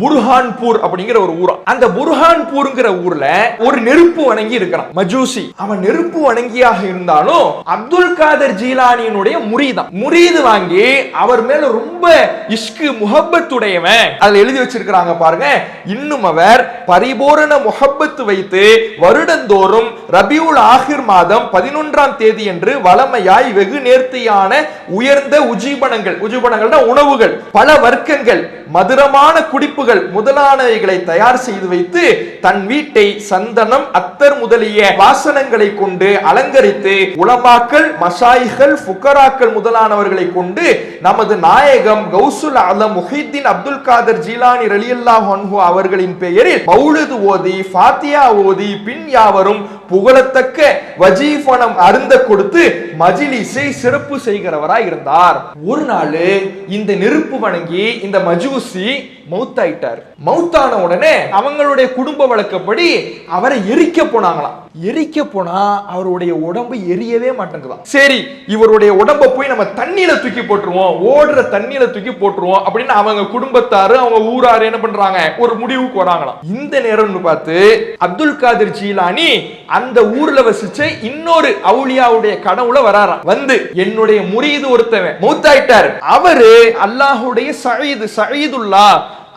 புர்ஹான்பூர் அப்படிங்கிற ஒரு ஊரா? அந்த புர்ஹான்பூர்ங்கிற ஊர்ல ஒரு நெருப்பு வணங்கி இருக்கிறான். மஜூசி. அவன் நெருப்பு வணங்கியாக இருந்தாலும் அப்துல் காதர் ஜீலானியினுடைய முறிதான் முரீது வாங்கி அவர் மேல ரொம்ப இஷ்கு முஹப்பத்துடையவன். அதுல எழுதி வச்சிருக்கிறாங்க பாருங்க. இன்னும் அவர் பரிபூரண முகப்பத்து வைத்து வருடந்தோறும் ரபியுல் ஆஹிர் மாதம் பதினொன்றாம் தேதி என்று வளமையாய் வெகு நேர்த்தியான உயர்ந்த உஜீபனங்கள் உஜீபனங்கள்னா உணவுகள் பல வர்க்கங்கள் மதுரமான குடிப்புகள். முதலானவைகளை தயார் செய்து வைத்து தன் வீட்டை சந்தனம் அத்தர் முதலிய வாசனங்களை கொண்டு அலங்கரித்து உலமாக்கள் மசாய்கள் புக்கராக்கள் முதலானவர்களை கொண்டு நமது நாயகம் கௌசுல் அலம் முஹித்தீன் அப்துல் காதர் ஜீலானி ரலியல்லா அவர்களின் பெயரில் மௌலிது ஓதி ஃபாத்தியா ஓதி பின் யாவரும் புகழத்தக்க வஜீஃபனம் அருந்த கொடுத்து மஜிலிசை சிறப்பு செய்கிறவராய் இருந்தார். ஒரு நாள் இந்த நெருப்பு வணங்கி இந்த மஜூசி மவுத்தாயிட்டார் மவுத்தான உடனே அவங்களுடைய குடும்ப வழக்கப்படி அவரை எரிக்க போனாங்களாம். எரிக்க போனா அவருடைய உடம்பு எரியவே மாட்டேங்குதாம் சரி இவருடைய உடம்ப போய் நம்ம தண்ணியில தூக்கி போட்டுருவோம். ஓடுற தண்ணியில தூக்கி போட்டுருவோம் அப்படின்னு அவங்க குடும்பத்தாரு அவங்க ஊராரு என்ன பண்றாங்க? ஒரு முடிவுக்கு வராங்களாம். இந்த நேரம்னு பார்த்து அப்துல் காதிர் ஜீலானி அந்த ஊர்ல வசிச்ச இன்னொரு அவுளியாவுடைய கனவுல வராராம். வந்து என்னுடைய முறியது ஒருத்தவன் மூத்தாயிட்டார். அவரு அல்லாஹுடைய சயீது சயீதுல்லா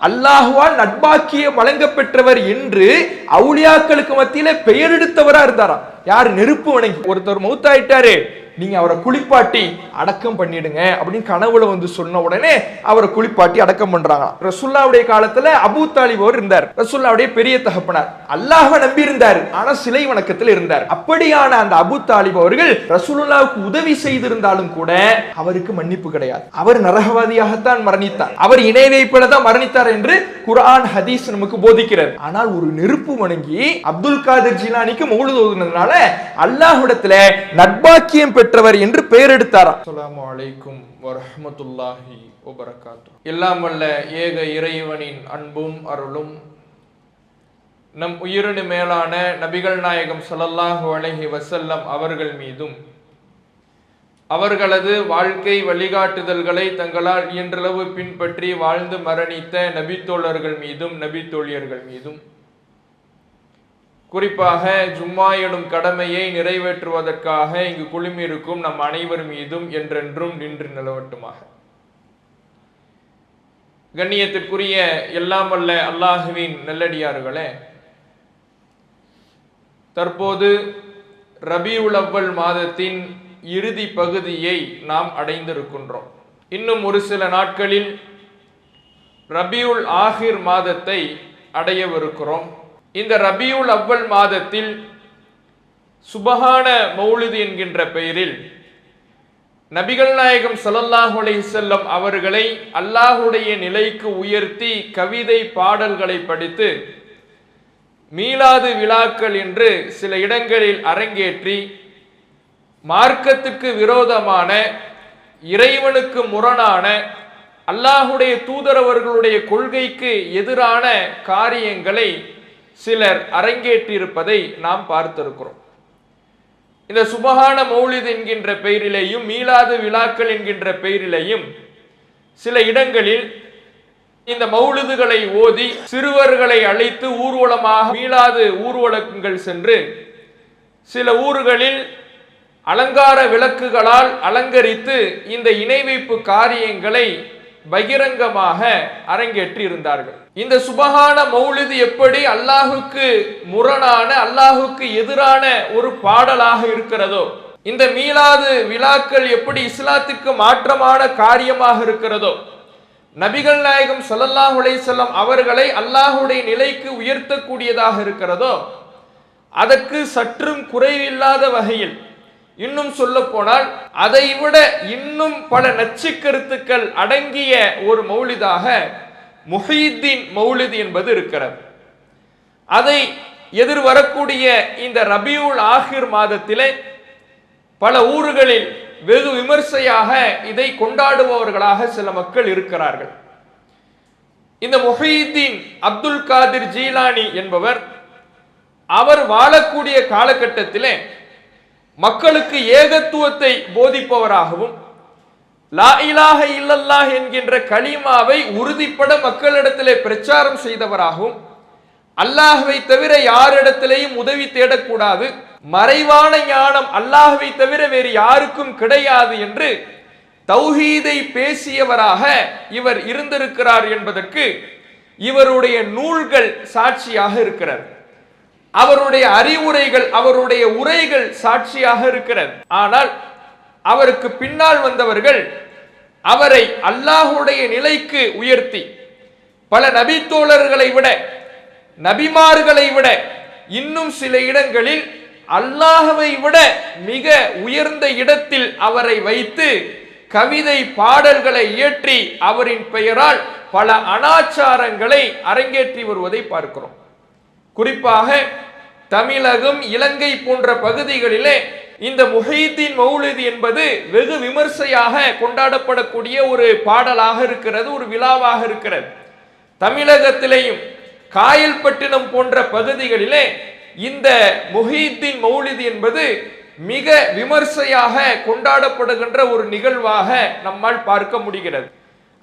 அல்லாஹுவால் நட்பாக்கியம் வழங்கப்பெற்றவர் என்று அவுலியாக்களுக்கு மத்தியில பெயர் எடுத்தவரா இருந்தாராம். யார்? நெருப்பு வணங்கி. ஒருத்தர் மௌத்தாயிட்டாரு. நீங்க அவரை குளிப்பாட்டி அடக்கம் பண்ணிடுங்க அப்படின்னு கனவுல வந்து சொன்ன உடனே அவரை குளிப்பாட்டி அடக்கம் பண்றாங்க ரசுல்லாவுடைய காலத்துல அபூ தாலிப் இருந்தார். ரசுல்லாவுடைய பெரிய தகப்பனார். அல்லாஹ நம்பி இருந்தார். ஆனா சிலை வணக்கத்தில் இருந்தார். அப்படியான அந்த அபு தாலிப் அவர்கள் ரசூலுல்லாவுக்கு உதவி செய்திருந்தாலும் கூட அவருக்கு மன்னிப்பு கிடையாது. அவர் நரகவாதியாகத்தான் மரணித்தார். அவர் இணை வைப்பில தான் மரணித்தார் என்று குரான் ஹதீஸ் நமக்கு போதிக்கிறது. ஆனால் ஒரு நெருப்பு வணங்கி அப்துல் காதர் ஜிலானிக்கு மௌலுது ஓதுனதுனால அல்லாஹ்விடத்துல நட்பாக்கியம் பெற்றவர் என்று பெயர் எடுத்தாராம். அஸ்லாம் வலைக்கும் வரமத்துல்லாஹி வபரகாத்து எல்லாம் வல்ல ஏக இறைவனின் அன்பும் அருளும் நம் உயிரினு மேலான நபிகள் நாயகம் ஸல்லல்லாஹு அலஹி வசல்லம் அவர்கள் மீதும் அவர்களது வாழ்க்கை வழிகாட்டுதல்களை தங்களால் இயன்றளவு பின்பற்றி வாழ்ந்து மரணித்த நபித்தோழர்கள் மீதும் நபித்தோழியர்கள் மீதும் குறிப்பாக ஜும்மா எனும் கடமையை நிறைவேற்றுவதற்காக இங்கு குழுமியிருக்கும் நம் அனைவர் மீதும் என்றென்றும் நின்று நிலவட்டுமாக. கண்ணியத்திற்குரிய எல்லாம் அல்ல அல்லாஹுவின் நல்லடியார்களே தற்போது ரபியுல் மாதத்தின் இறுதி பகுதியை நாம் அடைந்திருக்கின்றோம். இன்னும் ஒரு சில நாட்களில் ரபியுல் ஆஹிர் மாதத்தை அடையவிருக்கிறோம். இந்த ரபியுல் அவ்வல் மாதத்தில் சுபஹான மௌலிது என்கின்ற பெயரில் நபிகள் நாயகம் ஸல்லல்லாஹு செல்லம் அவர்களை அல்லாஹுடைய நிலைக்கு உயர்த்தி கவிதை பாடல்களை படித்து மீளாது விழாக்கள் என்று சில இடங்களில் அரங்கேற்றி மார்க்கத்துக்கு விரோதமான இறைவனுக்கு முரணான அல்லாஹுடைய தூதரவர்களுடைய கொள்கைக்கு எதிரான காரியங்களை சிலர் அரங்கேற்றிருப்பதை நாம் பார்த்திருக்கிறோம். இந்த சுபகான மௌலித் என்கின்ற பெயரிலேயும் மீளாது விழாக்கள் என்கின்ற பெயரிலேயும் சில இடங்களில் இந்த மௌலிதுகளை ஓதி சிறுவர்களை அழைத்து ஊர்வலமாக மீளாது ஊர்வலங்கள் சென்று சில ஊர்களில் அலங்கார விளக்குகளால் அலங்கரித்து இந்த இணை வைப்பு காரியங்களை பகிரங்கமாக அரங்கேற்றி இருந்தார்கள் இந்த சுபகான மௌலிது எப்படி அல்லாஹுக்கு முரணான அல்லாஹுக்கு எதிரான ஒரு பாடலாக இருக்கிறதோ இந்த மீளாது விழாக்கள் எப்படி இஸ்லாத்துக்கு மாற்றமான காரியமாக இருக்கிறதோ நபிகள் நாயகம் ஸல்லல்லாஹு செல்லம் அவர்களை அல்லாஹுடைய நிலைக்கு உயர்த்தக்கூடியதாக இருக்கிறதோ அதற்கு சற்றும் குறைவில்லாத வகையில் இன்னும் சொல்ல போனால் அதை விட இன்னும் பல நச்சு கருத்துக்கள் அடங்கிய ஒரு மௌலிதாக முஹீத்தீன் மௌலிது என்பது இருக்கிறது. அதை எதிர்வரக்கூடிய இந்த ரபியுல் ஆஹிர் மாதத்திலே பல ஊர்களில் வெகு விமர்சையாக இதை கொண்டாடுபவர்களாக சில மக்கள் இருக்கிறார்கள். இந்த முஹீத்தீன் அப்துல் காதிர் ஜீலானி என்பவர் அவர் வாழக்கூடிய காலகட்டத்திலே மக்களுக்கு ஏகத்துவத்தை போதிப்பவராகவும் லா இலாஹ இல்லல்லாஹ் என்கின்ற கலிமாவை உறுதிப்பட மக்களிடத்திலே பிரச்சாரம் செய்தவராகவும் அல்லாஹவை தவிர யாரிடத்திலேயும் உதவி தேடக்கூடாது மறைவான ஞானம் அல்லாஹவை தவிர வேறு யாருக்கும் கிடையாது என்று தௌஹீதை பேசியவராக இவர் இருந்திருக்கிறார் என்பதற்கு இவருடைய நூல்கள் சாட்சியாக இருக்கிறது. அவருடைய அறிவுரைகள் அவருடைய உரைகள் சாட்சியாக இருக்கிறது. ஆனால் அவருக்கு பின்னால் வந்தவர்கள் அவரை அல்லாஹுடைய நிலைக்கு உயர்த்தி பல நபித்தோழர்களை விட நபிமார்களை விட இன்னும் சில இடங்களில் அல்லாஹவை விட மிக உயர்ந்த இடத்தில் அவரை வைத்து கவிதை பாடல்களை இயற்றி அவரின் பெயரால் பல அனாச்சாரங்களை அரங்கேற்றி வருவதை பார்க்கிறோம். குறிப்பாக தமிழகம் இலங்கை போன்ற பகுதிகளிலே இந்த முஹீத்தின் மௌலிது என்பது வெகு விமர்சையாக கொண்டாடப்படக்கூடிய ஒரு பாடலாக இருக்கிறது ஒரு விழாவாக இருக்கிறது. தமிழகத்திலேயும் காயல்பட்டினம் போன்ற பகுதிகளிலே இந்த முஹீத்தின் மௌலிது என்பது மிக விமர்சையாக கொண்டாடப்படுகின்ற ஒரு நிகழ்வாக நம்மால் பார்க்க முடிகிறது.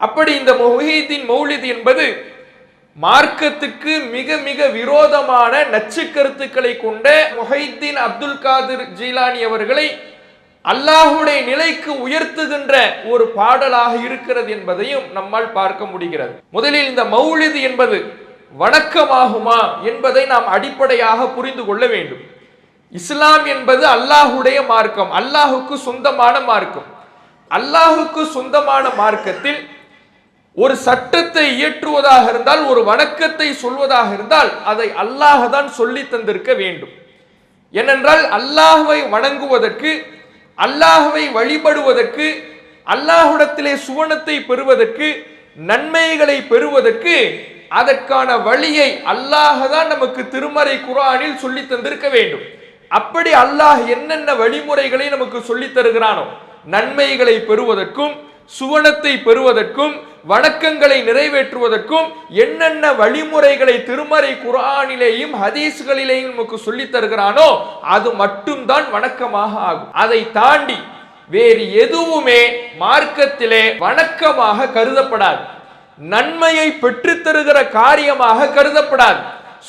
அப்படி இந்த முஹீத்தின் மௌலிது என்பது மார்க்கத்துக்கு மிக மிக விரோதமான நச்சு கருத்துக்களை கொண்ட முஹைத்தீன் அப்துல் காதிர் ஜீலானி அவர்களை அல்லாஹுடைய நிலைக்கு உயர்த்துகின்ற ஒரு பாடலாக இருக்கிறது என்பதையும் நம்மால் பார்க்க முடிகிறது. முதலில் இந்த மௌலிது என்பது வணக்கமாகுமா என்பதை நாம் அடிப்படையாக புரிந்து கொள்ள வேண்டும். இஸ்லாம் என்பது அல்லாஹுடைய மார்க்கம் அல்லாஹுக்கு சொந்தமான மார்க்கம். அல்லாஹுக்கு சொந்தமான மார்க்கத்தில் ஒரு சட்டத்தை இயற்றுவதாக இருந்தால் ஒரு வணக்கத்தை சொல்வதாக இருந்தால் அதை அல்லாஹ் தான் சொல்லி தந்திருக்க வேண்டும். ஏனென்றால் அல்லாஹுவை வணங்குவதற்கு அல்லாஹுவை வழிபடுவதற்கு அல்லாஹுடத்திலே சுவனத்தை பெறுவதற்கு நன்மைகளை பெறுவதற்கு அதற்கான வழியை அல்லாஹ் தான் நமக்கு திருமறை குரானில் சொல்லி தந்திருக்க வேண்டும். அப்படி அல்லாஹ் என்னென்ன வழிமுறைகளை நமக்கு சொல்லித் தருகிறானோ நன்மைகளை பெறுவதற்கும் சுவனத்தை பெறுவதற்கும் வணக்கங்களை நிறைவேற்றுவதற்கும் என்னென்ன வழிமுறைகளை திருமறை குரானிலேயும் ஹதீஸ்களிலேயும் நமக்கு சொல்லித் தருகிறானோ அது மட்டும்தான் வணக்கமாக ஆகும். அதை தாண்டி வேறு எதுவுமே மார்க்கத்திலே வணக்கமாக கருதப்படாது. நன்மையை பெற்றுத்தருகிற காரியமாக கருதப்படாது.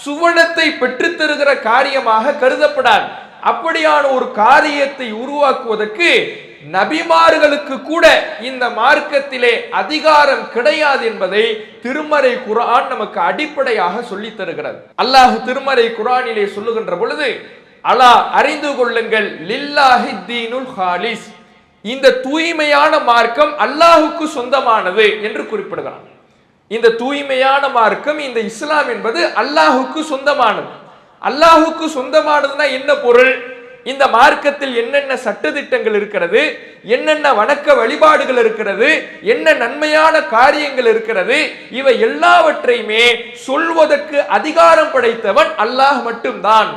சுவனத்தை பெற்றுத்தருகிற காரியமாக கருதப்படாது. அப்படியான ஒரு காரியத்தை உருவாக்குவதற்கு நபிமார்களுக்கு கூட இந்த மார்க்கத்திலே அதிகாரம் கிடையாது என்பதை திருமறை குரான் நமக்கு அடிப்படையாக சொல்லித் தருகிறது. அல்லாஹ் திருமறை குரானிலே சொல்லுகின்ற பொழுது அலா அறிந்து கொள்ளுங்கள் லில்லாஹி தீனுல் ஹாலிஸ் இந்த தூய்மையான மார்க்கம் அல்லாஹுக்கு சொந்தமானது என்று குறிப்பிடுகிறான். இந்த தூய்மையான மார்க்கம் இந்த இஸ்லாம் என்பது அல்லாஹுக்கு சொந்தமானது. அல்லாஹுக்கு சொந்தமானதுன்னா என்ன பொருள்? இந்த மார்க்கத்தில் என்னென்ன சட்டத்திட்டங்கள் இருக்கிறது என்னென்ன வணக்க வழிபாடுகள் இருக்கிறது என்ன நன்மையான காரியங்கள் இருக்கிறது இவை எல்லாவற்றையுமே சொல்வதற்கு அதிகாரம் படைத்தவன் அல்லாஹ் மட்டும்தான்.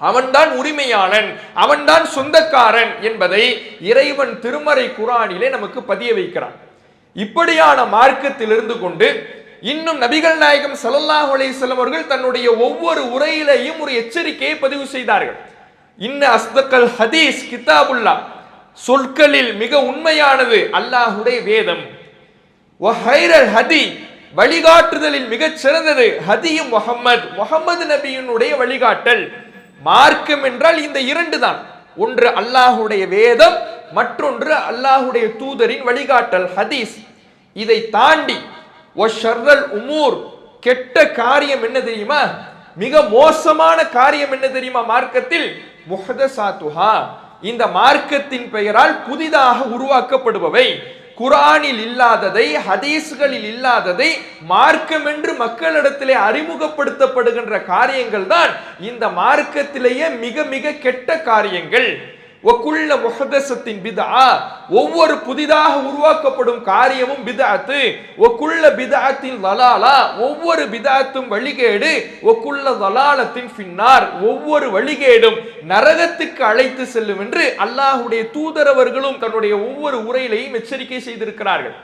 அவன்தான் உரிமையாளன் அவன்தான் சொந்தக்காரன் என்பதை இறைவன் திருமறை குரானிலே நமக்கு பதிய வைக்கிறான். இப்படியான மார்க்கத்தில் இருந்து கொண்டு இன்னும் நபிகள் நாயகம் ஸல்லல்லாஹு அலைஹி அவர்கள் தன்னுடைய ஒவ்வொரு உரையிலையும் ஒரு எச்சரிக்கையை பதிவு செய்தார்கள். இன்ன அஸ்தக்கல் ஹதீஸ் கிதாபுல்லா. சொற்களில் மிக உண்மையானது அல்லாஹுடைய வேதம். ஹைரல் ஹதி வழிகாட்டுதலில் மிகச் சிறந்தது ஹதியும் முகம்மது முகமது நபியினுடைய வழிகாட்டல். மார்க்கம் என்றால் இந்த இரண்டு தான். ஒன்று அல்லாஹுடைய வேதம் மற்றொன்று அல்லாஹுடைய தூதரின் வழிகாட்டல் ஹதீஸ். இதை தாண்டி ஒஷர்ரல் உமூர் கெட்ட காரியம் என்ன தெரியுமா? மிக மோசமான காரியம் என்ன தெரியுமா? மார்க்கத்தில் முஹதசாத்துஹா. இந்த மார்க்கத்தின் பெயரால் புதிதாக உருவாக்கப்படுபவை. குரானில் இல்லாததை ஹதீஸ்களில் இல்லாததை மார்க்கம் என்று மக்களிடத்திலே அறிமுகப்படுத்தப்படுகின்ற காரியங்கள் தான் இந்த மார்க்கத்திலேயே மிக மிக கெட்ட காரியங்கள். ஒக்குள்ள முகதசத்தின் பிதா ஒவ்வொரு புதிதாக உருவாக்கப்படும் காரியமும் பிதாத்து ஒக்குள்ள பிதாத்தின் வலாலா ஒவ்வொரு பிதாத்தும் வழிகேடு. ஒக்குள்ள வலாலத்தின் பின்னார் ஒவ்வொரு வழிகேடும் நரகத்துக்கு அழைத்து செல்லும் என்று அல்லாஹுடைய தூதரவர்களும் தன்னுடைய ஒவ்வொரு உரையிலையும் எச்சரிக்கை செய்திருக்கிறார்கள்.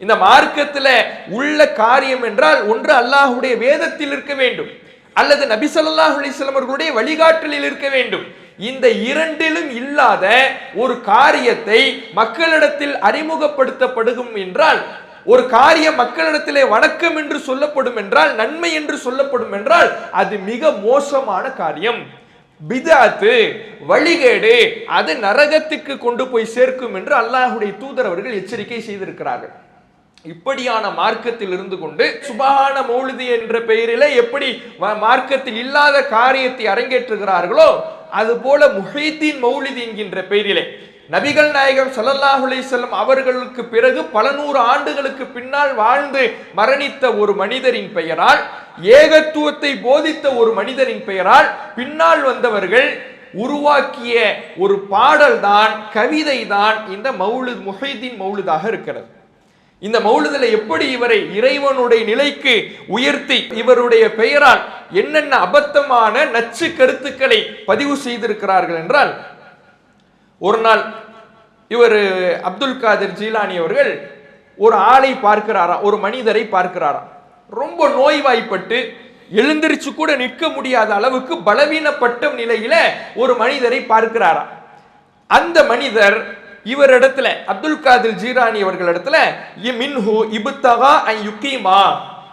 இந்த மார்க்கத்தில் உள்ள காரியம் என்றால் ஒன்று அல்லாஹுடைய வேதத்தில் இருக்க வேண்டும். அல்லது நபி ஸல்லல்லாஹு அவர்களுடைய வழிகாட்டலில் இருக்க வேண்டும். இந்த இரண்டிலும் இல்லாத ஒரு காரியத்தை மக்களிடத்தில் அறிமுகப்படுத்தப்படும் என்றால் ஒரு காரியம் மக்களிடத்திலே வணக்கம் என்று சொல்லப்படும் என்றால் நன்மை என்று சொல்லப்படும் என்றால் அது மிக மோசமான காரியம். பிதாத்து வழிகேடு அது நரகத்துக்கு கொண்டு போய் சேர்க்கும் என்று அல்லாஹுடைய தூதர் அவர்கள் எச்சரிக்கை செய்திருக்கிறார்கள். இப்படியான மார்க்கத்தில் இருந்து கொண்டு சுபஹான மௌலிதி என்ற பெயரிலே எப்படி மார்க்கத்தில் இல்லாத காரியத்தை அரங்கேற்றுகிறார்களோ அது போல முஹைத்தீன் மௌலிதி என்கின்ற பெயரிலே நபிகள் நாயகம் சல்லல்லாஹுலே செல்லும் அவர்களுக்கு பிறகு பல நூறு ஆண்டுகளுக்கு பின்னால் வாழ்ந்து மரணித்த ஒரு மனிதரின் பெயரால் ஏகத்துவத்தை போதித்த ஒரு மனிதரின் பெயரால் பின்னால் வந்தவர்கள் உருவாக்கிய ஒரு பாடல் தான் கவிதை தான் இந்த மௌலு முஹைதீன் மௌலிதாக இருக்கிறது. இந்த மௌலுதுல எப்படி இவரை இறைவனுடைய நிலைக்கு உயர்த்தி இவருடைய பெயரால் என்னென்ன அபத்தமான நச்சு கருத்துக்களை பதிவு செய்திருக்கிறார்கள் என்றால் ஒரு நாள் இவர் அப்துல் காதிர் ஜீலானி அவர்கள் ஒரு ஆளை பார்க்கிறாராம் ஒரு மனிதரை பார்க்கிறாராம் ரொம்ப நோய்வாய்ப்பட்டு எழுந்திருச்சு கூட நிற்க முடியாத அளவுக்கு பலவீனப்பட்ட நிலையில ஒரு மனிதரை பார்க்கிறாராம் அந்த மனிதர் இவரிடத்துல அப்துல் காதிர் ஜீரானி அவர்களிடத்துல "இ மின்ஹு இபுத்தகா ஐ யுக்கீமா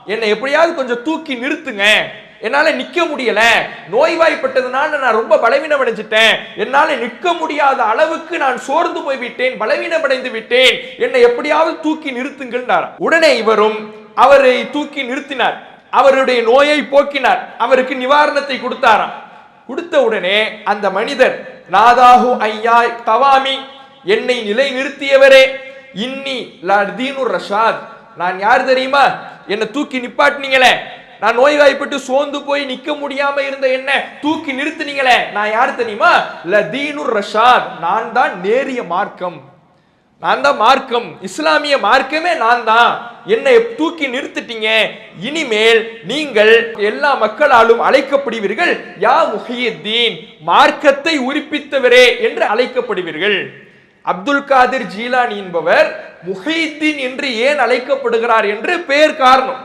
என்னை எப்படியாவது கொஞ்சம் தூக்கி நிறுத்துங்க. என்னால நிக்க முடியல. நோய்வாய்ப்பட்டதுனால நான் ரொம்ப பலவீனம் அடைஞ்சிட்டேன் என்னால நிற்க முடியாத அளவுக்கு நான் சோர்ந்து போய் விட்டேன் பலவீனம் அடைந்து விட்டேன். என்னை எப்படியாவது தூக்கி நிறுத்துங்கள்னார். உடனே இவரும் அவரை தூக்கி நிறுத்தினார். அவருடைய நோயை போக்கினார். அவருக்கு நிவாரணத்தை கொடுத்தாராம். கொடுத்த உடனே அந்த மனிதர் நாதாகு ஐயா தவாமி என்னை நிலை நிறுத்தியவரே இன்னி லதீனுர் ரஷாத். நான் யார் தெரியுமா? என்னை தூக்கி நிப்பாட்டினீங்களே. நான் நோய்வாய்ப்பட்டு சோர்ந்து போய் நிக்க முடியாம இருந்த என்ன தூக்கி நிறுத்துனீங்களே. நான் யார் தெரியுமா? லதீனு ரஷாத். நான் தான் நேரிய மார்க்கம். நான் தான் மார்க்கம். இஸ்லாமிய மார்க்கமே நான் தான். என்னை தூக்கி நிறுத்திட்டீங்க. இனிமேல் நீங்கள் எல்லா மக்களாலும் அழைக்கப்படுவீர்கள் யா முஹியத்தீன். மார்க்கத்தை உரிப்பித்தவரே என்று அழைக்கப்படுவீர்கள். அப்துல் காதிர் ஜீலானி என்பவர் முஹித்தீன் என்று ஏன் அழைக்கப்படுகிறார் என்று பெயர் காரணம்.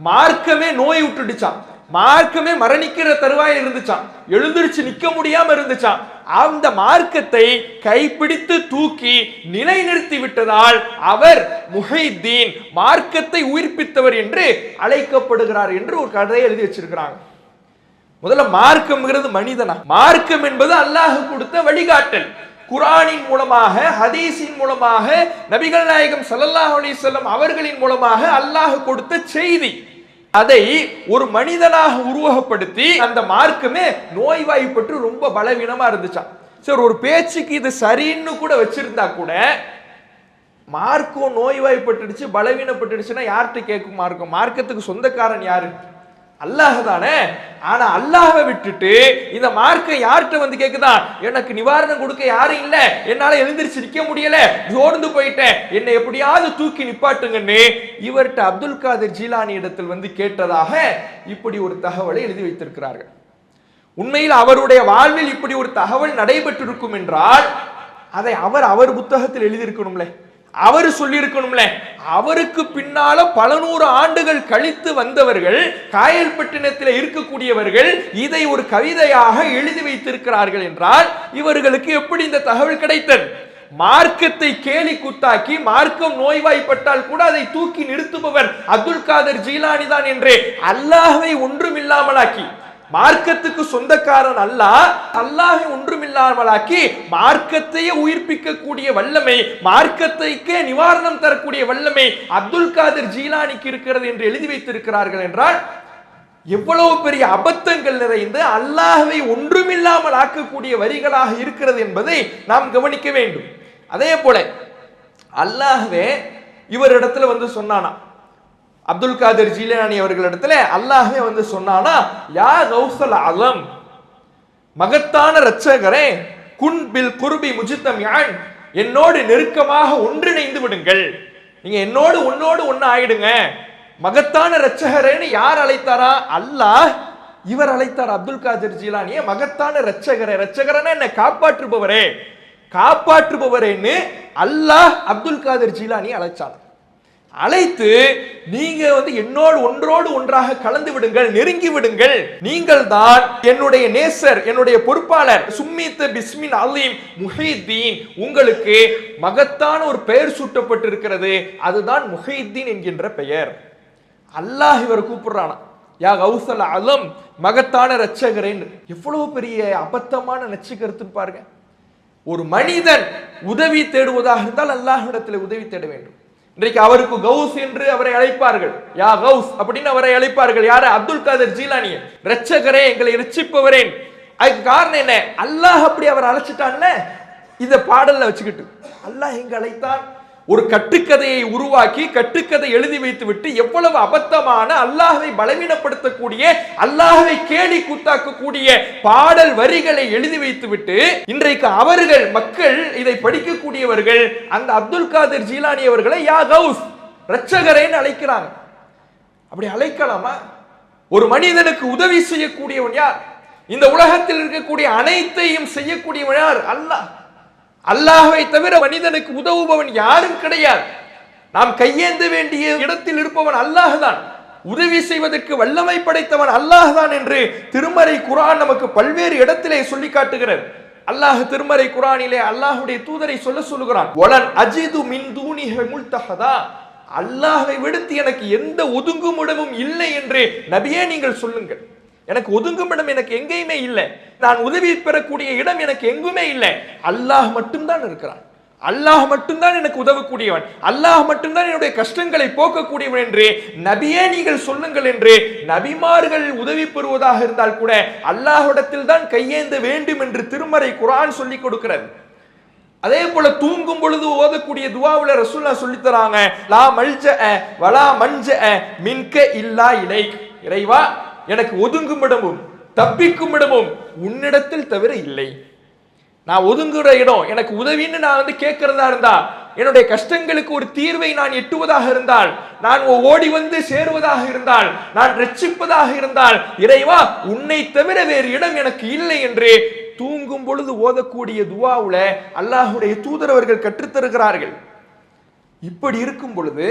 மார்க்கமே நோய் விட்டுடுச்சான் மார்க்கமே மரணிக்கிற தருவாயில் இருந்துச்சான் எழுந்திருச்சு நிக்க முடியாம இருந்துச்சான் அந்த மார்க்கத்தை கைப்பிடித்து தூக்கி நிலைநிறுத்தி விட்டதால் அவர் முஹைத்தீன் மார்க்கத்தை உயிர்ப்பித்தவர் என்று அழைக்கப்படுகிறார் என்று ஒரு கதையை எழுதி வச்சிருக்கிறாங்க. முதல்ல மார்க்கம்ங்கிறது மனிதனா? மார்க்கம் என்பது அல்லாஹ் கொடுத்த வழிகாட்டல். குரானின் மூலமாக ஹதீஸின் மூலமாக நபிகள் நாயகம் ஸல்லல்லாஹு அலிசல்லம் அவர்களின் மூலமாக அல்லாஹ் கொடுத்த செய்தி. அதை ஒரு மனிதனாக உருவகப்படுத்தி அந்த மார்க்குமே நோய்வாய்ப்பட்டு ரொம்ப பலவீனமா இருந்துச்சான் சரி ஒரு பேச்சுக்கு இது சரின்னு கூட வச்சிருந்தா கூட மார்க்கும் நோய்வாய்ப்பட்டுடுச்சு பலவீனப்பட்டுடுச்சுன்னா யார்கிட்ட கேட்கும் மார்க்கம்? மார்க்கத்துக்கு சொந்தக்காரன் யாரு? அல்லாஹ் தானே. ஆனா அல்லாஹ்வை விட்டுட்டு இந்த மார்க்கை யார்கிட்ட வந்து கேக்குதா? எனக்கு நிவாரணம் கொடுக்க யாரும் இல்ல. என்னால எழுந்திரிச்சு நிக்க முடியல. சோர்ந்து போயிட்டேன். என்னை எப்படியாவது தூக்கி நிப்பாட்டுங்கன்னு இவர்கிட்ட அப்துல் காதர் ஜீலானி இடத்தில் வந்து கேட்டதாக இப்படி ஒரு தகவலை எழுதி வைத்திருக்கிறார்கள். உண்மையில் அவருடைய வாழ்வில் இப்படி ஒரு தகவல் நடைபெற்றிருக்கும் என்றால் அதை அவர் அவர் புத்தகத்தில் எழுதியிருக்கணும்ல. அவர் சொல்லியிருக்கணும்ல. அவருக்கு பின்னால பல நூறு ஆண்டுகள் கழித்து வந்தவர்கள் காயல்பட்டினத்தில் இருக்கக்கூடியவர்கள் இதை ஒரு கவிதையாக எழுதி வைத்திருக்கிறார்கள் என்றால் இவர்களுக்கு எப்படி இந்த தகவல் கிடைத்தது? மார்க்கத்தை கேலி குத்தாக்கி மார்க்கம் நோய்வாய்ப்பட்டால் கூட அதை தூக்கி நிறுத்துபவர் அப்துல் காதர் ஜீலானி தான் என்றே அல்லாஹை ஒன்றும் இல்லாமலாக்கி மார்க்கத்துக்கு சொந்தக்காரன் அல்லாஹ் அல்லாஹை ஒன்றுமில்லாமலாக்கி மார்க்கத்தையே உயிர்ப்பிக்க கூடிய வல்லமை மார்க்கத்தைக்கே நிவாரணம் தரக்கூடிய வல்லமை அப்துல் காதிர் ஜீலானிக்கு இருக்கிறது என்று எழுதி வைத்திருக்கிறார்கள் என்றால் எவ்வளவு பெரிய அபத்தங்கள் நிறைந்து அல்லாஹை ஒன்றுமில்லாமல் ஆக்கக்கூடிய வரிகளாக இருக்கிறது என்பதை நாம் கவனிக்க வேண்டும். அதே போல அல்லாஹவே இவரிடத்துல வந்து சொன்னானா அப்துல் காதிர் ஜீலானி அவர்களிடத்துல அல்லாஹே வந்து சொன்னானா யா கௌசல் அலம் மகத்தான ரட்சகரே குன் பில் குருபி முஜித்தம் யான் என்னோடு நெருக்கமாக ஒன்றிணைந்து விடுங்கள். நீங்க என்னோடு உன்னோடு ஒண்ணு ஆயிடுங்க. மகத்தான ரட்சகரேன்னு யார் அழைத்தாரா? அல்லாஹ் இவர் அழைத்தார் அப்துல் காதிர் ஜீலானிய. மகத்தான ரட்சகரே இரட்சகரனா என்னை காப்பாற்றுபவரே. காப்பாற்றுபவரேன்னு அல்லாஹ் அப்துல் காதிர் ஜீலானி அழைச்சார் அழைத்து நீங்க வந்து என்னோடு ஒன்றோடு ஒன்றாக கலந்து விடுங்கள் நெருங்கி விடுங்கள். நீங்கள் தான் என்னுடைய நேசர் என்னுடைய பொறுப்பாளர். சும்மித் பிஸ்மின் அலீம் முஹித்தீன். உங்களுக்கு மகத்தான ஒரு பெயர் சூட்டப்பட்டிருக்கிறது. அதுதான் முஹித்தீன் என்கின்ற பெயர். அல்லாஹ் இவர் கூப்பிடுறானா? யா கௌசல் அலம் மகத்தான ரச்சகரேன் எவ்வளவு பெரிய அபத்தமான நச்சுக்கருத்துன்னு பாருங்க. ஒரு மனிதன் உதவி தேடுவதாக இருந்தால் அல்லாஹ் இடத்துல உதவி தேட வேண்டும். இன்றைக்கு அவருக்கு கௌஸ் என்று அவரை அழைப்பார்கள். யா கௌஸ் அப்படின்னு அவரை அழைப்பார்கள். யாரு? அப்துல் காதர் ஜீலானிய. ரட்சகரே எங்களை ரட்சிப்பவரேன் அதுக்கு காரணம் என்ன? அல்லாஹ் அப்படி அவர் அழைச்சிட்டான்ல? இந்த பாடல்ல வச்சுக்கிட்டு. அல்லாஹ் எங்க அழைத்தான். ஒரு கட்டுக்கதையை உருவாக்கி கட்டுக்கதை எழுதி வைத்துவிட்டு எவ்வளவு அபத்தமான அல்லாஹவை பலவீனப்படுத்தக்கூடிய அல்லாஹவை கேலி கூத்தாக்கக்கூடிய பாடல் வரிகளை எழுதி வைத்துவிட்டு இன்றைக்கு அவர்கள் மக்கள் இதை படிக்கக்கூடியவர்கள் அந்த அப்துல் காதிர் ஜீலானி அவர்களை யா கவுஸ் ரட்சகரேன்னு அழைக்கிறாங்க. அப்படி அழைக்கலாமா? ஒரு மனிதனுக்கு உதவி செய்யக்கூடியவன் யார்? இந்த உலகத்தில் இருக்கக்கூடிய அனைத்தையும் செய்யக்கூடியவன் யார்? அல்லாஹ். அல்லாஹ்வை தவிர மனிதனுக்கு உதவுபவன் யாரும் கிடையாது. நாம் கையேந்த வேண்டிய இடத்தில் இருப்பவன் அல்லாஹ் தான் உதவி செய்வதற்கு வல்லமை படைத்தவன் அல்லாஹ் தான் என்று திருமறை குரான் நமக்கு பல்வேறு இடத்திலே சொல்லி காட்டுகிறது. அல்லாஹ் திருமறை குரானிலே அல்லாஹுடைய தூதரை சொல்ல சொல்லுகிறான் ஒலன் அஜிது மின் தூணிஹ முல்தஹதா. அல்லாஹை விடுத்து எனக்கு எந்த ஒதுங்குமிடமும் இல்லை என்று நபியே நீங்கள் சொல்லுங்கள். எனக்கு ஒதுங்கும் இடம் எனக்கு எங்கேயுமே இல்லை. நான் உதவி பெறக்கூடிய இடம் எனக்கு எங்குமே இல்லை. அல்லாஹ் மட்டும்தான் இருக்கிறான். அல்லாஹ் மட்டும்தான் எனக்கு உதவக்கூடியவன். அல்லாஹ் மட்டும்தான் என்னுடைய கஷ்டங்களை போக்கக்கூடியவன் என்று நபியே நீங்கள் சொல்லுங்கள் என்று நபிமார்கள் உதவி பெறுவதாக இருந்தால் கூட அல்லாஹிடத்தில் தான் கையேந்த வேண்டும் என்று திருமறை குரான் சொல்லி கொடுக்கிறது. அதே போல தூங்கும் பொழுது ஓதக்கூடிய துவாவுல ரசூல்லா சொல்லித் தராங்க லா மல்ஜ வலா மஞ்ச மின்க இல்லா இலை இறைவா எனக்கு ஒதுங்கும் இடமும் தப்பிக்கும் இடமும் உன்னிடத்தில் தவிர இல்லை. நான் ஒதுங்குற இடம் எனக்கு உதவின்னு நான் வந்து கேட்கறதா இருந்தா என்னுடைய கஷ்டங்களுக்கு ஒரு தீர்வை நான் எட்டுவதாக இருந்தால் நான் ஓடி வந்து சேருவதாக இருந்தால் நான் ரட்சிப்பதாக இருந்தால் இறைவா உன்னை தவிர வேறு இடம் எனக்கு இல்லை என்று தூங்கும் பொழுது ஓதக்கூடிய துவாவுல அல்லாஹுடைய தூதரவர்கள் கற்றுத்தருகிறார்கள். இப்படி இருக்கும் பொழுது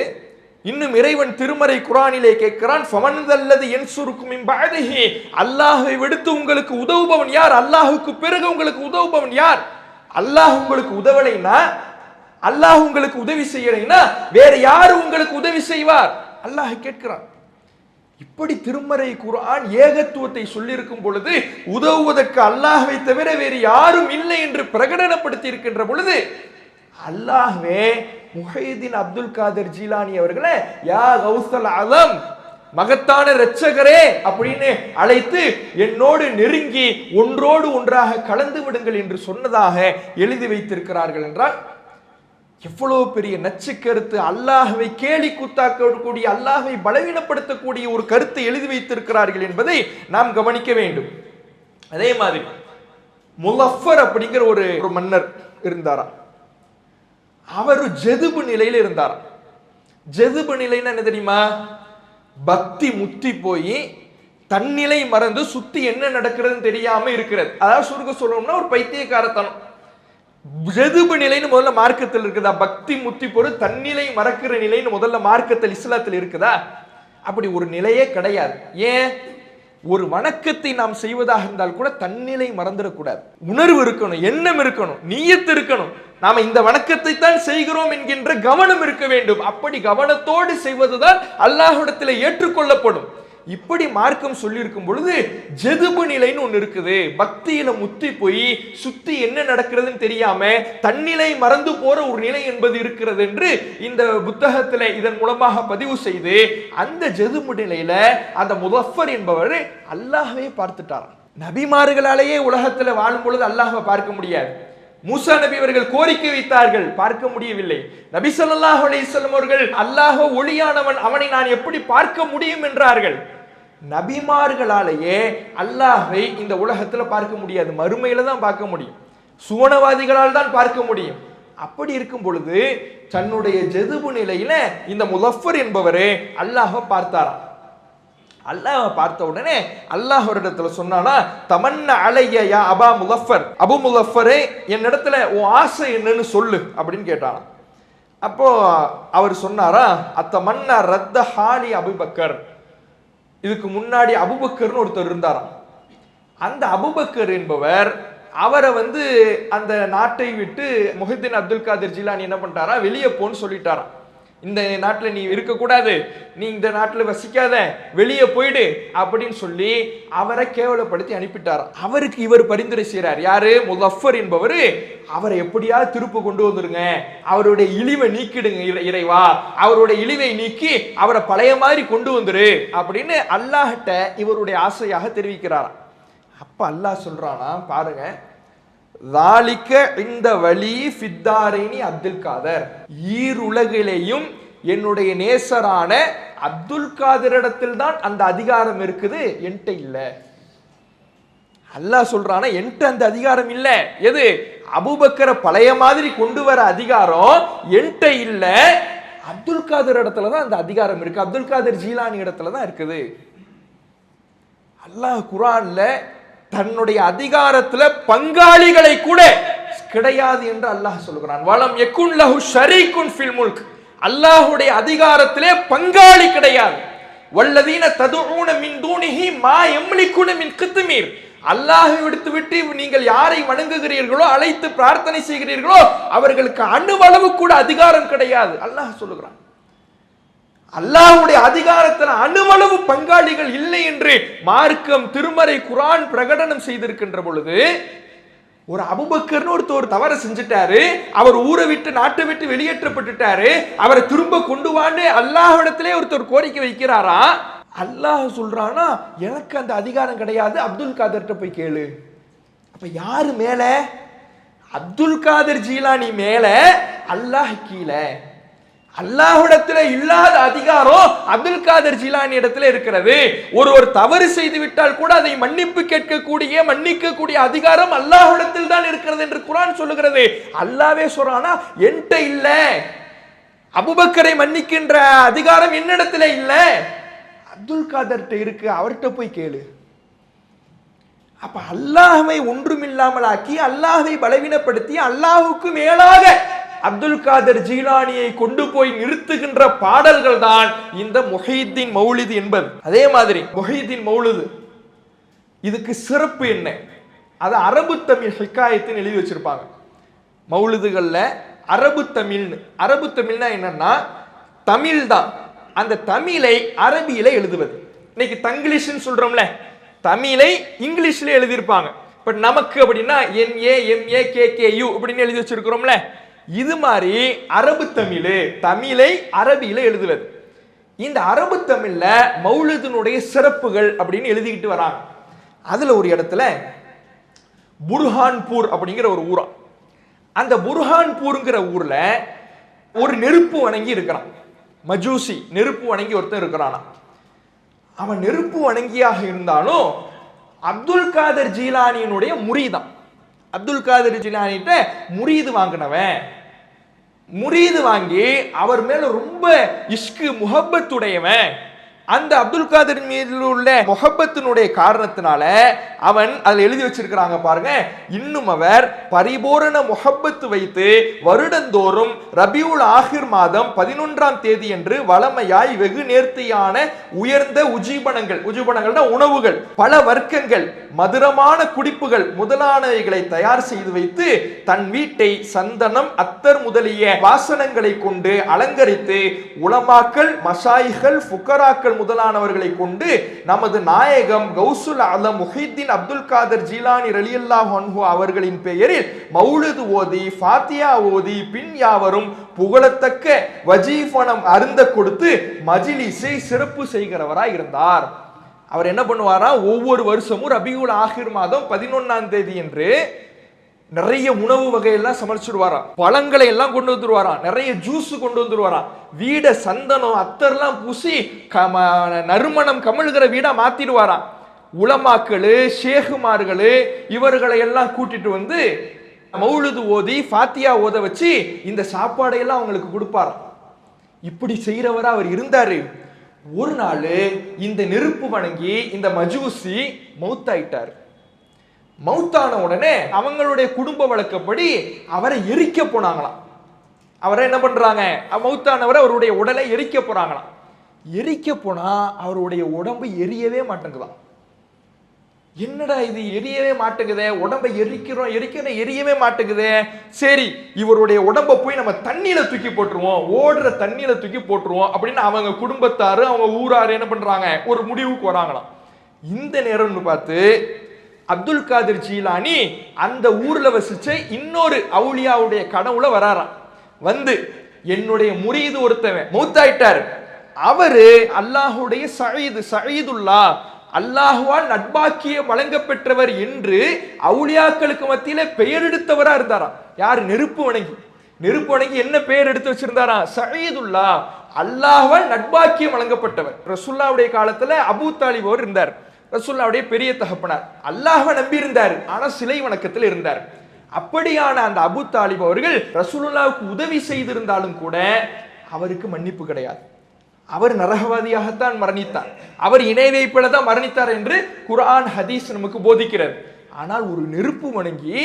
இன்னும் இறைவன் திருமறை குரானிலே கேட்கிறான் ஃபமன்தல்லது என் சுருக்கும் இம்பாதகி அல்லாஹை விடுத்து உங்களுக்கு உதவுபவன் யார்? அல்லாஹுக்கு பிறகு உங்களுக்கு உதவுபவன் யார்? அல்லாஹ் உங்களுக்கு உதவலைன்னா அல்லாஹ் உங்களுக்கு உதவி செய்யலைன்னா வேற யாரு உங்களுக்கு உதவி செய்வார்? அல்லாஹ் கேட்கிறான். இப்படி திருமறை குரான் ஏகத்துவத்தை சொல்லியிருக்கும் பொழுது உதவுவதற்கு அல்லாஹை தவிர வேறு யாரும் இல்லை என்று பிரகடனப்படுத்தி இருக்கின்ற பொழுது அல்லாஹ்வே முஹைதீன் அப்துல் காதர் ஜீலானி அவர்களை யா கௌசல் அலம் மகத்தான இரட்சகரே அப்படின்னு அழைத்து என்னோடு நெருங்கி ஒன்றோடு ஒன்றாக கலந்து விடுங்கள் என்று சொன்னதாக எழுதி வைத்திருக்கிறார்கள் என்றால் எவ்வளவு பெரிய நச்சு கருத்து அல்லாஹவை கேலி கூத்தாக்கக்கூடிய அல்லாஹை பலவீனப்படுத்தக்கூடிய ஒரு கருத்தை எழுதி வைத்திருக்கிறார்கள் என்பதை நாம் கவனிக்க வேண்டும். அதே மாதிரி முலஃபர் அப்படிங்கிற ஒரு ஒரு மன்னர் இருந்தாராம். அவர் ஜெதுபு நிலையில் இருந்தார் ஜெதுபு நிலைன்னு என்ன தெரியுமா? பக்தி முத்தி போய் தன்னிலை மறந்து சுத்தி என்ன நடக்கிறதுன்னு தெரியாம இருக்கிறது. அதாவது சுருக்க சொல்லணும்னா ஒரு பைத்தியக்காரத்தனம். ஜெதுபு நிலைன்னு முதல்ல மார்க்கத்தில் இருக்குதா? பக்தி முத்தி பொருள் தன்னிலை மறக்கிற நிலைன்னு முதல்ல மார்க்கத்தில் இஸ்லாத்தில் இருக்குதா? அப்படி ஒரு நிலையே கிடையாது. ஏன்? ஒரு வணக்கத்தை நாம் செய்வதாக இருந்தால் கூட தன்னிலை மறந்துடக்கூடாது. உணர்வு இருக்கணும் எண்ணம் இருக்கணும் நீயத்து இருக்கணும். நாம இந்த வணக்கத்தை தான் செய்கிறோம் என்கின்ற கவனம் இருக்க வேண்டும். அப்படி கவனத்தோடு செய்வதுதான் அல்லாஹ்விடத்தில் ஏற்றுக்கொள்ளப்படும். இப்படி மார்க்கம் சொல்லியிருக்கும் பொழுது ஜெதுபு நிலைன்னு ஒன்று இருக்குது. பக்தியில முத்தி போய் சுத்தி என்ன நடக்கிறதுன்னு தெரியாம தன்னிலை மறந்து போற ஒரு நிலை என்பது இருக்கிறது என்று இந்த புத்தகத்தில் இதன் மூலமாக பதிவு செய்து அந்த ஜெதுபு நிலையில அந்த முதஃபர் என்பவர் அல்லாஹவே பார்த்துட்டார். நபிமார்களாலேயே உலகத்தில் வாழும் பொழுது அல்லாஹ்வை பார்க்க முடியாது. மூசா நபி அவர்கள் கோரிக்கை வைத்தார்கள் பார்க்க முடியவில்லை. நபி சொல்லாஹ் அலைஹி அவர்கள் அல்லாஹோ ஒளியானவன் அவனை நான் எப்படி பார்க்க முடியும் என்றார்கள். நபிமார்களாலேயே அல்லாஹை இந்த உலகத்தில் பார்க்க முடியாது. மறுமையில தான் பார்க்க முடியும். சுவனவாதிகளால் தான் பார்க்க முடியும். அப்படி இருக்கும் பொழுது தன்னுடைய ஜெதுபு நிலையில இந்த முலஃபர் என்பவரே அல்லாஹ பார்த்தாராம். அல்லாஹ் பார்த்த உடனே அல்லாஹ் ஒரு இடத்துல சொன்னானா தமன்ன அலைய யா அபா முலஃபர் அபு முலஃபரே என்னிடத்துல உன் ஆசை என்னன்னு சொல்லு அப்படின்னு கேட்டானாம் அப்போ அவர் சொன்னாரா அத்த மன்ன ரத்த ஹாலி அபுபக்கர். இதுக்கு முன்னாடி அபுபக்கர்னு ஒருத்தர் இருந்தாராம். அந்த அபுபக்கர் என்பவர் அவரை வந்து அந்த நாட்டை விட்டு முஹித்தீன் அப்துல் காதிர் ஜிலானி என்ன பண்ணிட்டாரா? வெளியே போன்னு சொல்லிட்டாராம். இந்த நாட்டில் நீ இருக்கக்கூடாது. நீ இந்த நாட்டில் வசிக்காத. வெளியே போயிடு அப்படின்னு சொல்லி அவரை கேவலப்படுத்தி அனுப்பிட்டார். அவருக்கு இவர் பரிந்துரை செய்கிறார் யாரு? முலஃபர் என்பவர். அவரை எப்படியாவது திருப்பு கொண்டு வந்துடுங்க அவருடைய இழிவை நீக்கிடுங்க இறை- இறைவா. அவருடைய இழிவை நீக்கி அவரை பழைய மாதிரி கொண்டு வந்துரு அப்படின்னு அல்லாஹிட்ட இவருடைய ஆசையாக தெரிவிக்கிறாராம். அப்போ அல்லாஹ் சொல்கிறானா பாருங்க. தாலிக்க இந்த வழி ஃபித்தாரினி அப்துல் காதர். ஈருலகிலேயும் என்னுடைய நேசரான அப்துல் காதரிடத்தில் தான் அந்த அதிகாரம் இருக்குது. என்கிட்ட இல்லை. அல்லாஹ் சொல்றானா என்கிட்ட அந்த அதிகாரம் இல்ல. எது? அபூபக்கரை பழைய மாதிரி கொண்டு வர அதிகாரம் என்கிட்ட இல்ல. அப்துல் காதர் இடத்துல தான் அந்த அதிகாரம் இருக்கு. அப்துல் காதர் ஜீலானி இடத்துல தான் இருக்குது. அல்லாஹ் குரான்ல தன்னுடைய அதிகாரத்துல பங்காளிகளை கூட கிடையாது என்று அல்லாஹ் சொல்கிறான். வளம் எக்குன் லஹு ஷரீக்குன் ஃபில் முல்க். அல்லாஹுடைய அதிகாரத்திலே பங்காளி கிடையாது. வல்லதீன ததுஊன மின் தூணிஹி மா எம்லிக்குன மின் கித்துமீர் அல்லாஹ் விடுத்து விட்டு நீங்கள் யாரை வணங்குகிறீர்களோ அழைத்து பிரார்த்தனை செய்கிறீர்களோ அவர்களுக்கு அணுவளவு கூட அதிகாரம் கிடையாது. அல்லாஹ் சொல்லுகிறான். அல்லாஹுடைய அதிகாரத்தில் அணுவளவு பங்காளிகள் இல்லை என்று மார்க்கம் திருமறை குரான் பிரகடனம் செய்திருக்கின்ற பொழுது ஒரு அபுபக்கர்னு ஒருத்தர் ஒரு செஞ்சுட்டாரு அவர் ஊரை விட்டு நாட்டை விட்டு வெளியேற்றப்பட்டுட்டாரு அவரை திரும்ப கொண்டு வான்னு அல்லாஹிடத்திலே ஒருத்தர் கோரிக்கை வைக்கிறாரா? அல்லாஹ் சொல்றானா எனக்கு அந்த அதிகாரம் கிடையாது அப்துல் காதர்கிட்ட போய் கேளு. அப்ப யாரு மேல? அப்துல் காதர் ஜீலானி மேல அல்லாஹ் கீழே. அல்லாஹ்விடத்துல இல்லாத அதிகாரம் அப்துல் காதர் ஜிலானி இடத்துல இருக்கிறது. ஒரு ஒரு தவறு செய்து விட்டால் கூட அதை மன்னிப்பு கேட்கக்கூடிய மன்னிக்க கூடிய அதிகாரம் அல்லாஹ்விடத்தில் தான் இருக்கிறது என்று குரான் சொல்லுகிறது. அல்லாவே சொல்றானா என்கிட்ட இல்ல. அபுபக்கரை மன்னிக்கின்ற அதிகாரம் என்னிடத்துல இல்ல. அப்துல் காதர்கிட்ட இருக்கு அவர்கிட்ட போய் கேளு. அப்ப அல்லாஹவை ஒன்றுமில்லாமல் ஆக்கி பலவீனப்படுத்தி அல்லாஹுக்கு மேலாக அப்துல் காதர் ஜீலானியை கொண்டு போய் நிறுத்துகின்ற பாடல்கள் தான் இந்த முஹீத்தீன் மௌலிது என்பது. அதே மாதிரி முஹீத்தீன் மௌலிது இதுக்கு சிறப்பு என்ன? அது அரபு தமிழ் ஹிக்காயத்தின் எழுதி வச்சிருப்பாங்க. மௌலிதுகளில் அரபு தமிழ்னு. அரபு தமிழ்னா என்னன்னா தமிழ் தான் அந்த தமிழை அரபியில எழுதுவது. இன்னைக்கு தங்கிலீஷ்னு சொல்றோம்ல தமிழை இங்கிலீஷ்ல எழுதியிருப்பாங்க. இப்போ நமக்கு அப்படின்னா N A M A K K U அப்படின்னு எழுதி வச்சிருக்கிறோம்ல இது மாதிரி அரபு தமிழ் தமிழை அரபியில் எழுதுவது. இந்த அரபு தமிழ்ல மௌலிதினுடைய சிறப்புகள் அப்படின்னு எழுதிக்கிட்டு வராங்க. அதுல ஒரு இடத்துல புர்ஹான்பூர் அப்படிங்கிற ஒரு ஊரா. அந்த புர்ஹான்பூருங்கிற ஊர்ல ஒரு நெருப்பு வணங்கி இருக்கிறான். மஜூசி நெருப்பு வணங்கி ஒருத்தன் இருக்கிறானா. அவன் நெருப்பு வணங்கியாக இருந்தாலும் அப்துல் காதர் ஜீலானியினுடைய முறிதான். அப்துல் காதர் ஜீலானிட்ட முரீது வாங்கினவன் முரீது வாங்கி அவர் மேல ரொம்ப இஷ்கு முகப்பத்துடையவன். அந்த அப்துல் காதர் மீது உள்ள முகப்பத்தினுடைய காரணத்தினால அவன் அதில் எழுதி வச்சிருக்கிறாங்க பாருங்க. இன்னும் அவர் பரிபூரண முகப்பத்து வைத்து வருடந்தோறும் ரபியுல் ஆஹிர் மாதம் பதினொன்றாம் தேதி என்று வளமையாய் வெகு நேர்த்தியான உயர்ந்த உஜீபனங்கள் உஜீபனங்கள்னா உணவுகள் பல வர்க்கங்கள் மதுரமான குடிப்புகள் முதலானவைகளை தயார் செய்து வைத்து தன் வீட்டை சந்தனம் அத்தர் முதலிய வாசனங்களை கொண்டு அலங்கரித்து உலமாக்கள் மசாய்கள் ஃபுக்கராக்கள் முதலானவர்களை கொண்டு நமது நாயகம் கௌசுல் அலம் முஹித்தின் அப்துல் காதர் ஜீலானி ரலியல்லா ஹன்ஹு அவர்களின் பெயரில் மௌலிது ஓதி ஃபாத்தியா ஓதி பின் யாவரும் புகழத்தக்க வஜீஃபனம் அருந்த கொடுத்து மஜிலிஸை சிறப்பு செய்கிறவராய் இருந்தார். அவர் என்ன பண்ணுவாரா? ஒவ்வொரு வருஷமும் ரபியுல் ஆஹிர் மாதம் பதினொன்னாம் தேதி என்று நிறைய உணவு வகையெல்லாம் சமைச்சிடுவாராம். பழங்களை எல்லாம் கொண்டு வந்துருவாராம் நிறைய ஜூஸ் கொண்டு வந்துருவாராம் வீடை சந்தனம் அத்தர்லாம் பூசி கம நறுமணம் கமழ்கிற வீடா மாத்திடுவாராம். உலமாக்களு ஷேகுமார்களு இவர்களை எல்லாம் கூட்டிட்டு வந்து மௌழுது ஓதி ஃபாத்தியா ஓத வச்சு இந்த சாப்பாடையெல்லாம் அவங்களுக்கு கொடுப்பாராம். இப்படி செய்கிறவராக அவர் இருந்தாரு. ஒரு நாள் இந்த நெருப்பு வணங்கி இந்த மஜூசி மௌத்தாயிட்டார் மவுத்தான உடனே அவங்களுடைய குடும்ப வழக்கப்படி அவரை எரிக்க போனாங்களாம். அவரை என்ன பண்றாங்க? மவுத்தானவரை அவருடைய உடலை எரிக்க போறாங்களாம். எரிக்க போனா அவருடைய உடம்பு எரியவே மாட்டேங்குதாம். என்னடா இது? எரியவே மாட்டேங்குதே. உடம்பை எரிக்கிறோம் எரிக்கிறோம் எரியவே மாட்டேங்குதே. சரி இவருடைய உடம்ப போய் நம்ம தண்ணியில தூக்கி போட்டுருவோம். ஓடுற தண்ணியில தூக்கி போட்டுருவோம் அப்படின்னு அவங்க குடும்பத்தாரு அவங்க ஊராரு என்ன பண்றாங்க? ஒரு முடிவுக்கு வராங்களாம். இந்த நேரம்னு பார்த்து அப்துல் காதிர் ஜீலானி அந்த ஊரில் வசிச்ச இன்னொரு அவுளியாவுடைய கனவுல வராராம். வந்து என்னுடைய முறியது ஒருத்தவன் மூத்தாயிட்டார். அவரு அல்லாஹுடைய சயீது சயீதுல்லா. அல்லாஹுவால் நட்பாக்கியம் வழங்கப்பெற்றவர் என்று அவுளியாக்களுக்கு மத்தியில பெயர் எடுத்தவரா இருந்தாராம். யார்? நெருப்பு வணங்கி. நெருப்பு வணங்கி என்ன பெயர் எடுத்து வச்சிருந்தாரா? சயீதுல்லா. அல்லாஹுவால் நட்பாக்கியம் வழங்கப்பட்டவர். ரசுல்லாவுடைய காலத்துல அபு தாலிப் அவர் இருந்தார். ரசுல்லாவுடைய பெரிய தகப்பனார். அல்லாஹை நம்பி இருந்தார். சிலை வணக்கத்தில் இருந்தார். அப்படியான அந்த அபு தாலிப் அவர்கள் ரசூலுல்லாவுக்கு உதவி செய்திருந்தாலும் கூட அவருக்கு மன்னிப்பு கிடையாது. அவர் நரகவாதியாகத்தான் மரணித்தார். அவர் இணை வைப்பில தான் மரணித்தார் என்று குரான் ஹதீஸ் நமக்கு போதிக்கிறது. ஆனால் ஒரு நெருப்பு வணங்கி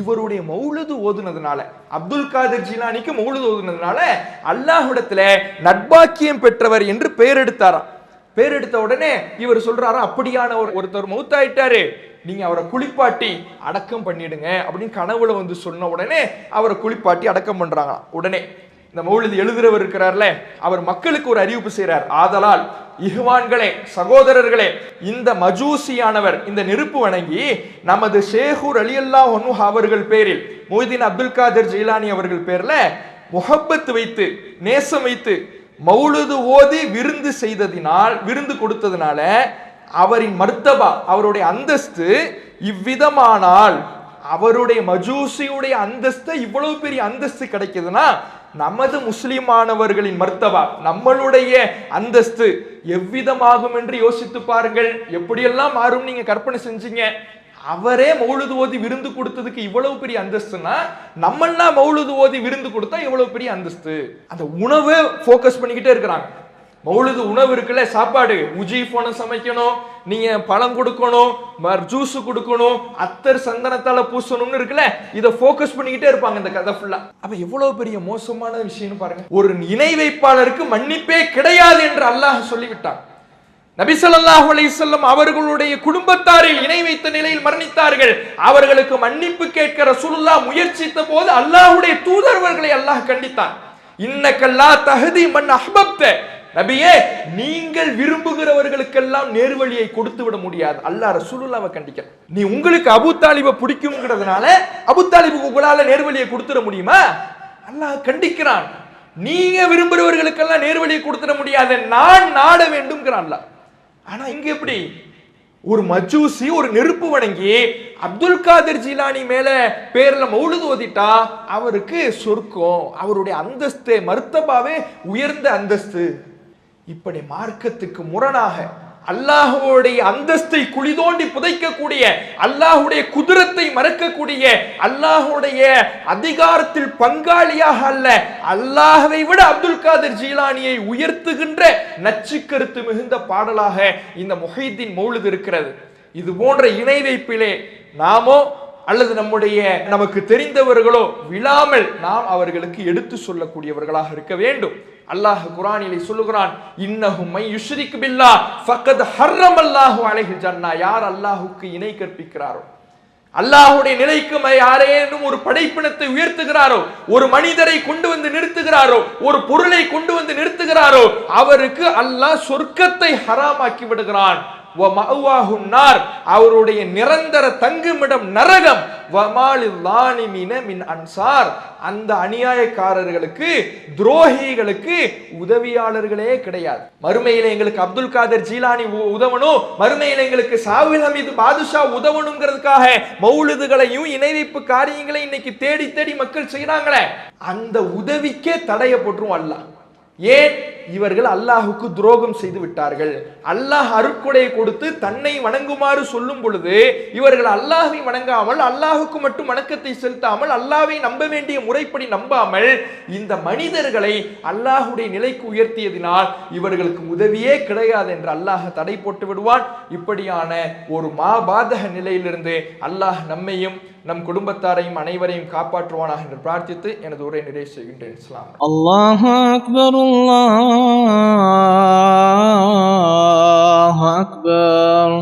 இவருடைய மௌலது ஓதுனதுனால அப்துல் காதர் ஜிலானிக்கு மௌலது ஓதுனதுனால அல்லாஹ்விடத்துல நட்பாக்கியம் பெற்றவர் என்று பெயர் எடுத்தாராம். பேர் எடுத்த உடனே இவர் சொல்றாரு அப்படியான ஒரு ஒருத்தர் மௌத்தாயிட்டாரு. நீங்க அவரை குளிப்பாட்டி அடக்கம் பண்ணிடுங்க அப்படின்னு கனவுல வந்து சொன்ன உடனே அவரை குளிப்பாட்டி அடக்கம் பண்றாங்க. உடனே இந்த மௌலிது எழுதுறவர் இருக்கிறார்ல அவர் மக்களுக்கு ஒரு அறிவிப்பு செய்கிறார் ஆதலால் இஹ்வான்களே சகோதரர்களே இந்த மஜூசியானவர் இந்த நெருப்பு வணங்கி நமது ஷேகூர் அலியல்லா ஒன்னு அவர்கள் பேரில் மொய்தீன் அப்துல் காதர் ஜெயிலானி அவர்கள் பேர்ல முகப்பத்து வைத்து நேசம் வைத்து மௌலுது ஓதி விருந்து செய்ததினால் விருந்து கொடுத்ததினால அவரின் மர்த்தபா அவருடைய அந்தஸ்து இவ்விதமானால் அவருடைய மஜூசியுடைய அந்தஸ்து இவ்வளவு பெரிய அந்தஸ்து கிடைக்குதுன்னா நமது முஸ்லிமானவர்களின் மர்த்தபா நம்மளுடைய அந்தஸ்து எவ்விதமாகும் என்று யோசித்து பாருங்கள். எப்படியெல்லாம் மாறும் நீங்க கற்பனை செஞ்சீங்க. அவரே மௌலுது ஓதி விருந்து கொடுத்ததுக்கு இவ்வளவு பெரிய அந்தஸ்துனா நம்மன்னா மௌலுது ஓதி விருந்து கொடுத்தா இவ்வளவு பெரிய அந்தஸ்து. அந்த உணவு ஃபோக்கஸ் பண்ணிக்கிட்டே இருக்கிறாங்க. மௌலுது உணவு இருக்குல்ல சாப்பாடு. உஜி போன சமைக்கணும் நீங்க பழம் கொடுக்கணும் ஜூஸ் கொடுக்கணும் அத்தர் சந்தனத்தால பூசணும்னு இருக்குல்ல இதை ஃபோக்கஸ் பண்ணிக்கிட்டே இருப்பாங்க இந்த கதை ஃபுல்லா அப்ப எவ்வளவு பெரிய மோசமான விஷயம்னு பாருங்க. ஒரு இணை வைப்பாளருக்கு மன்னிப்பே கிடையாது என்று அல்லாஹ் சொல்லிவிட்டான். நபிசல்லாஹு ஸல்லல்லாஹு அவர்களுடைய குடும்பத்தாரில் இணை வைத்த நிலையில் மரணித்தார்கள். அவர்களுக்கு மன்னிப்பு கேட்க ரசூலுல்லாஹ் முயற்சித்த போது அல்லாஹுடைய தூதர்வர்களை அல்லாஹ் கண்டித்தான். இன்னக்கல்லா தகுதி மன் அஹ்பப்த. நபியே நீங்கள் விரும்புகிறவர்களுக்கெல்லாம் நேர்வழியை கொடுத்து விட முடியாது. அல்லாஹ் ரசூலுல்லாவை கண்டிக்கிறான் நீ உங்களுக்கு அபு தாலிபை பிடிக்கும்ங்கிறதுனால அபு தாலிபுக்கு உங்களால நேர்வழியை கொடுத்துட முடியுமா? அல்லாஹ் கண்டிக்கிறான். நீங்க விரும்புகிறவர்களுக்கெல்லாம் நேர்வழியை கொடுத்துட முடியாது. நான் நாட வேண்டும்ங்கிறான்ல ஆனா இங்க எப்படி? ஒரு மஜூசி ஒரு நெருப்பு வணங்கி அப்துல் காதர் ஜிலானி மேல பேர்ல மௌலுது ஓதிட்டா அவருக்கு சொர்க்கம் அவருடைய அந்தஸ்து மருத்தபாவே உயர்ந்த அந்தஸ்து. இப்படி மார்க்கத்துக்கு முரணாக அல்லாஹுடைய அந்தஸ்தை குழி தோண்டி புதைக்கக்கூடிய அல்லாஹுடைய குதிரத்தை மறக்கக்கூடிய அல்லாஹுடைய அதிகாரத்தில் பங்காளியாக அல்ல அல்லாஹவை விட அப்துல் காதர் ஜீலானியை உயர்த்துகின்ற நச்சு கருத்து மிகுந்த பாடலாக இந்த முஹைதீன் மௌலுது இருக்கிறது. இது போன்ற இணை வைப்பிலே நாமோ அல்லது நம்முடைய நமக்கு தெரிந்தவர்களோ விழாமல் நாம் அவர்களுக்கு எடுத்து சொல்லக்கூடியவர்களாக இருக்க வேண்டும். அல்லாஹ் குரானிலே சொல்லுகிறான் இன்னஹும் மை யுஷ்ரிக் பில்லா ஃபக்கத் ஹர்ரம் அல்லாஹு அலைஹி ஜன்னா. யார் அல்லாஹுக்கு இணை கற்பிக்கிறாரோ? அல்லாஹுடைய நிலைக்கு யாரேனும் ஒரு படைப்பினத்தை உயர்த்துகிறாரோ? ஒரு மனிதரை கொண்டு வந்து நிறுத்துகிறாரோ? ஒரு பொருளை கொண்டு வந்து நிறுத்துகிறாரோ? அவருக்கு அல்லாஹ் சொர்க்கத்தை ஹராமாக்கி விடுகிறான். அவருடைய நிரந்தர தங்குமிடம் நரகம். மின் அன்சார். அந்த அநியாயக்காரர்களுக்கு துரோகிகளுக்கு உதவியாளர்களே கிடையாது. மறுமையில எங்களுக்கு அப்துல் காதர் ஜீலானி உதவணும். மறுமையில எங்களுக்கு சாவில் ஹமீது பாதுஷா உதவணுங்கிறதுக்காக மௌலுதுகளையும் இணைவைப்பு காரியங்களையும் இன்னைக்கு தேடி தேடி மக்கள் செய்யறாங்களே அந்த உதவிக்கே தடைய போட்டுரும் அல்லாஹ். ஏன்? இவர்கள் அல்லாஹுக்கு துரோகம் செய்து விட்டார்கள். அல்லாஹ் அருட்கொடை கொடுத்து தன்னை வணங்குமாறு சொல்லும் பொழுது இவர்கள் அல்லாஹை வணங்காமல் அல்லாஹுக்கு மட்டும் வணக்கத்தை செலுத்தாமல் அல்லாஹ்வை நம்ப வேண்டிய முறைப்படி நம்பாமல் இந்த மனிதர்களை அல்லாஹுடைய நிலைக்கு உயர்த்தியதினால் இவர்களுக்கு உதவியே கிடையாது என்று அல்லாஹ் தடை போட்டு விடுவான். இப்படியான ஒரு மாபாதக நிலையிலிருந்து அல்லாஹ் நம்மையும் நம் குடும்பத்தாரையும் அனைவரையும் காப்பாற்றுவானாக என்று பிரார்த்தித்து எனது உரை நிறைவு செய்கின்றேன். இஸ்லாம். அல்லாஹ் அக்பர் அல்லாஹ் அக்பர்